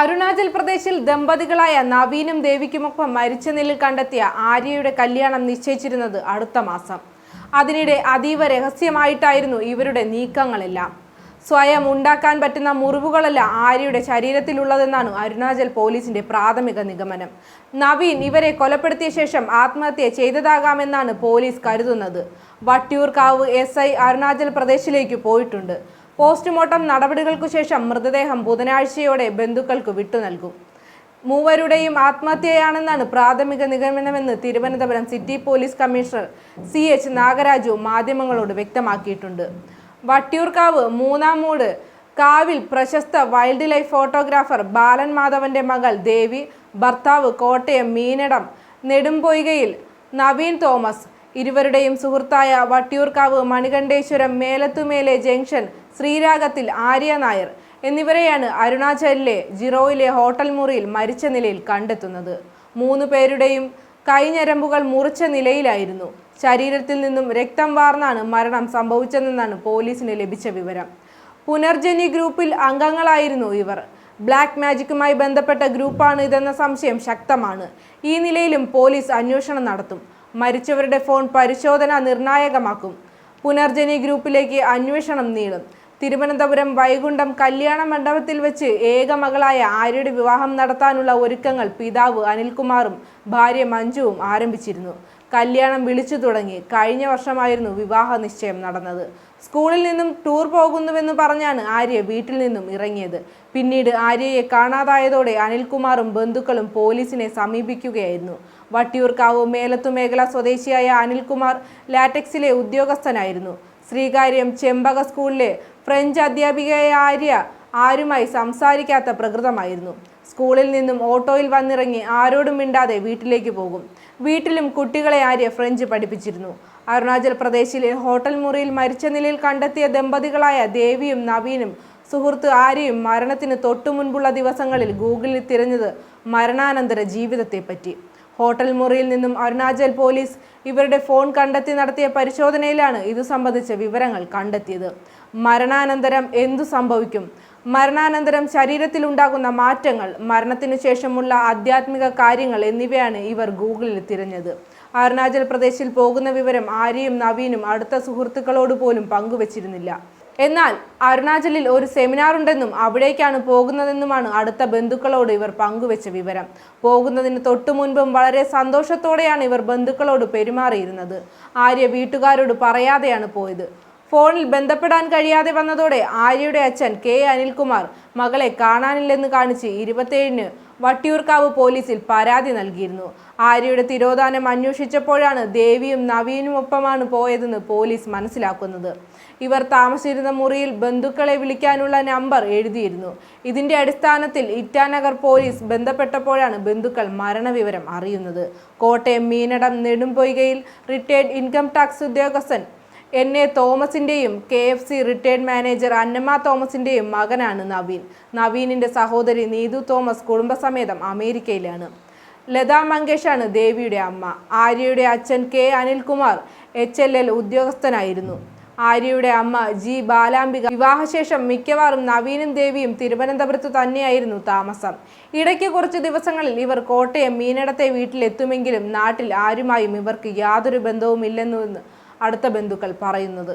അരുണാചൽ പ്രദേശിൽ ദമ്പതികളായ നവീനും ദേവിക്കുമൊപ്പം മരിച്ച നിലയിൽ കണ്ടെത്തിയ ആര്യയുടെ കല്യാണം നിശ്ചയിച്ചിരുന്നത് അടുത്ത മാസം. അതിനിടെ അതീവ രഹസ്യമായിട്ടായിരുന്നു ഇവരുടെ നീക്കങ്ങളെല്ലാം. സ്വയം ഉണ്ടാക്കാൻ പറ്റുന്ന മുറിവുകളല്ല ആര്യയുടെ ശരീരത്തിലുള്ളതെന്നാണ് അരുണാചൽ പോലീസിന്റെ പ്രാഥമിക നിഗമനം. നവീൻ ഇവരെ കൊലപ്പെടുത്തിയ ശേഷം ആത്മഹത്യ ചെയ്തതാകാമെന്നാണ് പോലീസ് കരുതുന്നത്. വട്ടിയൂർക്കാവ് എസ് ഐ അരുണാചൽ പ്രദേശിലേക്ക് പോയിട്ടുണ്ട്. പോസ്റ്റ്മോർട്ടം നടപടികൾക്കു ശേഷം മൃതദേഹം ബുധനാഴ്ചയോടെ ബന്ധുക്കൾക്ക് വിട്ടു നൽകും. മൂവരുടെയും ആത്മഹത്യയാണെന്നാണ് പ്രാഥമിക നിഗമനമെന്ന് Thiruvananthapuram city police commissioner C H Nagaraju മാധ്യമങ്ങളോട് വ്യക്തമാക്കിയിട്ടുണ്ട്. വട്ടിയൂർക്കാവ് മൂന്നാം മൂട് കാവിൽ പ്രശസ്ത വൈൽഡ് ലൈഫ് ഫോട്ടോഗ്രാഫർ ബാലൻ മാധവന്റെ മകൾ ദേവി ഭർത്താവ് കോട്ടയം മീനടം നെടുംപൊയ്കയിൽ നവീൻ തോമസ് ഇരുവരുടെയും സുഹൃത്തായ വട്ടിയൂർക്കാവ് മണികണ്ഠേശ്വരം മേലത്തുമേലെ ജംഗ്ഷൻ ശ്രീരാഗത്തിൽ ആര്യ നായർ എന്നിവരെയാണ് അരുണാചലിലെ ജിറോയിലെ ഹോട്ടൽ മുറിയിൽ മരിച്ച നിലയിൽ കണ്ടെത്തുന്നത്. മൂന്ന് പേരുടെയും കൈഞ്ഞരമ്പുകൾ മുറിച്ച നിലയിലായിരുന്നു. ശരീരത്തിൽ നിന്നും രക്തം വാർന്നാണ് മരണം സംഭവിച്ചതെന്നാണ് പോലീസിന് ലഭിച്ച വിവരം. പുനർജനി ഗ്രൂപ്പിൽ അംഗങ്ങളായിരുന്നു ഇവർ. ബ്ലാക്ക് മാജിക്കുമായി ബന്ധപ്പെട്ട ഗ്രൂപ്പാണ് ഇതെന്ന സംശയം ശക്തമാണ്. ഈ നിലയിലും പോലീസ് അന്വേഷണം നടത്തും. മരിച്ചവരുടെ ഫോൺ പരിശോധന നിർണായകമാക്കും. പുനർജനി ഗ്രൂപ്പിലേക്ക് അന്വേഷണം നീളും. തിരുവനന്തപുരം വൈകുണ്ഠം കല്യാണ മണ്ഡപത്തിൽ വെച്ച് ഏക മകളായ ആര്യയുടെ വിവാഹം നടത്താനുള്ള ഒരുക്കങ്ങൾ പിതാവ് അനിൽകുമാറും ഭാര്യ മഞ്ജുവും ആരംഭിച്ചിരുന്നു. കല്യാണം വിളിച്ചു തുടങ്ങി. കഴിഞ്ഞ വർഷമായിരുന്നു വിവാഹ നിശ്ചയം നടന്നത്. സ്കൂളിൽ നിന്നും ടൂർ പോകുന്നുവെന്ന് പറഞ്ഞാണ് ആര്യ വീട്ടിൽ നിന്നും ഇറങ്ങിയത്. പിന്നീട് ആര്യയെ കാണാതായതോടെ അനിൽകുമാറും ബന്ധുക്കളും പോലീസിനെ സമീപിക്കുകയായിരുന്നു. വട്ടിയൂർക്കാവ് മേലത്തുമേഖല സ്വദേശിയായ അനിൽകുമാർ ലാറ്റക്സിലെ ഉദ്യോഗസ്ഥനായിരുന്നു. ശ്രീകാര്യം ചെമ്പക സ്കൂളിലെ ഫ്രഞ്ച് അധ്യാപികയായ ആര്യ ആരുമായി സംസാരിക്കാത്ത പ്രകൃതമായിരുന്നു. സ്കൂളിൽ നിന്നും ഓട്ടോയിൽ വന്നിറങ്ങി ആരോടും മിണ്ടാതെ വീട്ടിലേക്ക് പോകും. വീട്ടിലും കുട്ടികളെ ആര്യ ഫ്രഞ്ച് പഠിപ്പിച്ചിരുന്നു. അരുണാചൽ പ്രദേശിലെ ഹോട്ടൽ മുറിയിൽ മരിച്ച നിലയിൽ കണ്ടെത്തിയ ദമ്പതികളായ ദേവിയും നവീനും സുഹൃത്ത് ആര്യയും മരണത്തിന് തൊട്ടു മുൻപുള്ള ദിവസങ്ങളിൽ ഗൂഗിളിൽ തിരഞ്ഞത് മരണാനന്തര ജീവിതത്തെപ്പറ്റി. ഹോട്ടൽ മുറിയിൽ നിന്നും അരുണാചൽ പോലീസ് ഇവരുടെ ഫോൺ കണ്ടെത്തി നടത്തിയ പരിശോധനയിലാണ് ഇതു സംബന്ധിച്ച വിവരങ്ങൾ കണ്ടെത്തിയത്. മരണാനന്തരം എന്തു സംഭവിക്കും? മരണാനന്തരം ശരീരത്തിലുണ്ടാകുന്ന മാറ്റങ്ങൾ മരണത്തിനു ശേഷമുള്ള ആധ്യാത്മിക കാര്യങ്ങൾ എന്നിവയാണ് ഇവർ ഗൂഗിളിൽ തിരഞ്ഞത്. അരുണാചൽ പ്രദേശിൽ പോകുന്ന വിവരം ആര്യയും നവീനും അടുത്ത സുഹൃത്തുക്കളോട് പോലും പങ്കുവച്ചിരുന്നില്ല. എന്നാൽ അരുണാചലിൽ ഒരു സെമിനാർ ഉണ്ടെന്നും അവിടേക്കാണ് പോകുന്നതെന്നുമാണ് അടുത്ത ബന്ധുക്കളോട് ഇവർ പങ്കുവെച്ച വിവരം. പോകുന്നതിന് തൊട്ടു മുൻപും വളരെ സന്തോഷത്തോടെയാണ് ഇവർ ബന്ധുക്കളോട് പെരുമാറിയിരുന്നത്. ആര്യ വീട്ടുകാരോട് പറയാതെയാണ് പോയത്. ഫോണിൽ ബന്ധപ്പെടാൻ കഴിയാതെ വന്നതോടെ ആര്യയുടെ അച്ഛൻ കെ അനിൽകുമാർ മകളെ കാണാനില്ലെന്ന് കാണിച്ച് ഇരുപത്തേഴിന് വട്ടിയൂർക്കാവ് പോലീസിൽ പരാതി നൽകിയിരുന്നു. ആര്യയുടെ തിരോധാനം അന്വേഷിച്ചപ്പോഴാണ് ദേവിയും നവീനും ഒപ്പമാണ് പോയതെന്ന് പോലീസ് മനസ്സിലാക്കുന്നത്. ഇവർ താമസിച്ചിരുന്ന മുറിയിൽ ബന്ധുക്കളെ വിളിക്കാനുള്ള നമ്പർ എഴുതിയിരുന്നു. ഇതിന്റെ അടിസ്ഥാനത്തിൽ ഇറ്റാനഗർ പോലീസ് ബന്ധപ്പെട്ടപ്പോഴാണ് ബന്ധുക്കൾ മരണവിവരം അറിയുന്നത്. കോട്ടയം മീനടം നെടുംപൊയ്കയിൽ റിട്ടയർഡ് ഇൻകം ടാക്സ് ഉദ്യോഗസ്ഥൻ N A തോമസിന്റെയും K F C retired manager Annamma തോമസിന്റെയും മകനാണ് നവീൻ. നവീനിന്റെ സഹോദരി നീതു തോമസ് കുടുംബസമേതം അമേരിക്കയിലാണ്. ലതാ മങ്കേഷാണ് ദേവിയുടെ അമ്മ. ആര്യയുടെ അച്ഛൻ K Anilkumar H L L ഉദ്യോഗസ്ഥനായിരുന്നു. ആര്യയുടെ അമ്മ ജി ബാലാംബിക. വിവാഹശേഷം മിക്കവാറും നവീനും ദേവിയും തിരുവനന്തപുരത്ത് തന്നെയായിരുന്നു താമസം. ഇടയ്ക്ക് കുറച്ച് ദിവസങ്ങളിൽ ഇവർ കോട്ടയം മീനടത്തെ വീട്ടിലെത്തുമെങ്കിലും നാട്ടിൽ ആരുമായും ഇവർക്ക് യാതൊരു ബന്ധവുമില്ലെന്ന് അടുത്ത ബന്ധുക്കൾ പറയുന്നത്.